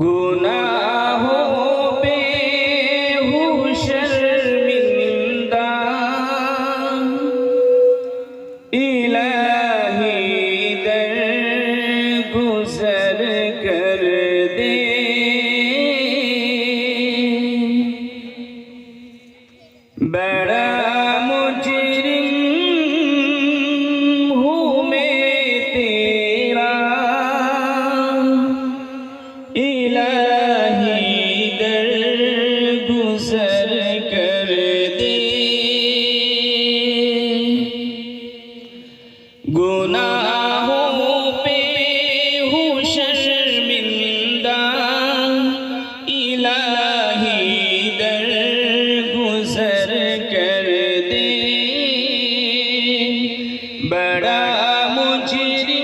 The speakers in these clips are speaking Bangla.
गुनाहों पे हूँ शर्मिंदा इलाही दर गुजर कर इलाही दर गुजर कर दे गुनाहों पे हूँ शर्मिंदा इलाही दर गुजर कर दे बड़ा मुजरिम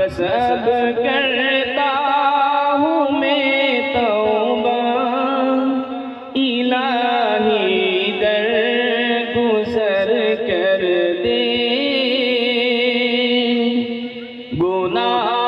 بس کرتا ہوں میں توبہ الہی در گزر کر دے۔ گناہ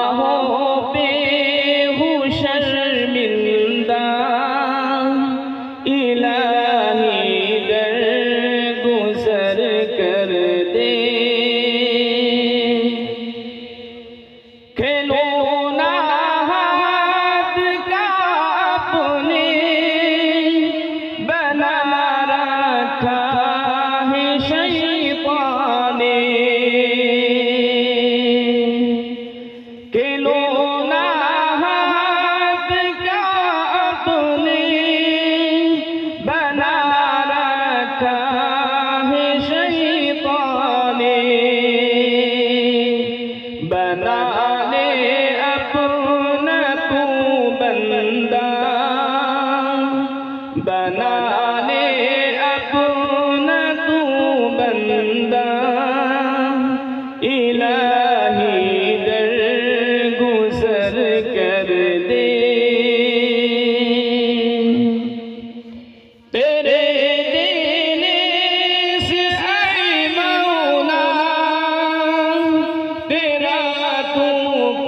欢迎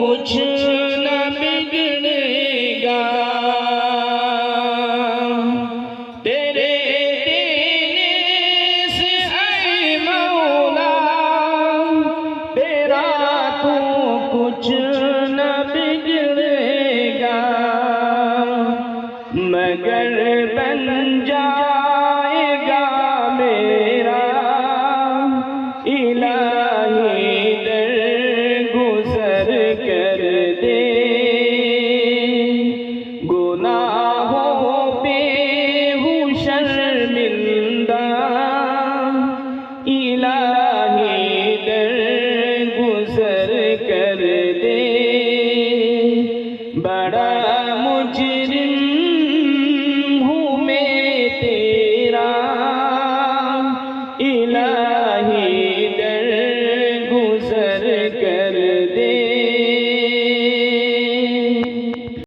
کچھ نہ بگڑے گا۔ تیرے مولا تیرا تو দে গুনাহ পে হুশর্মিন্দা ইলাহি দর গুজর কর দে। বড়া মুজরিম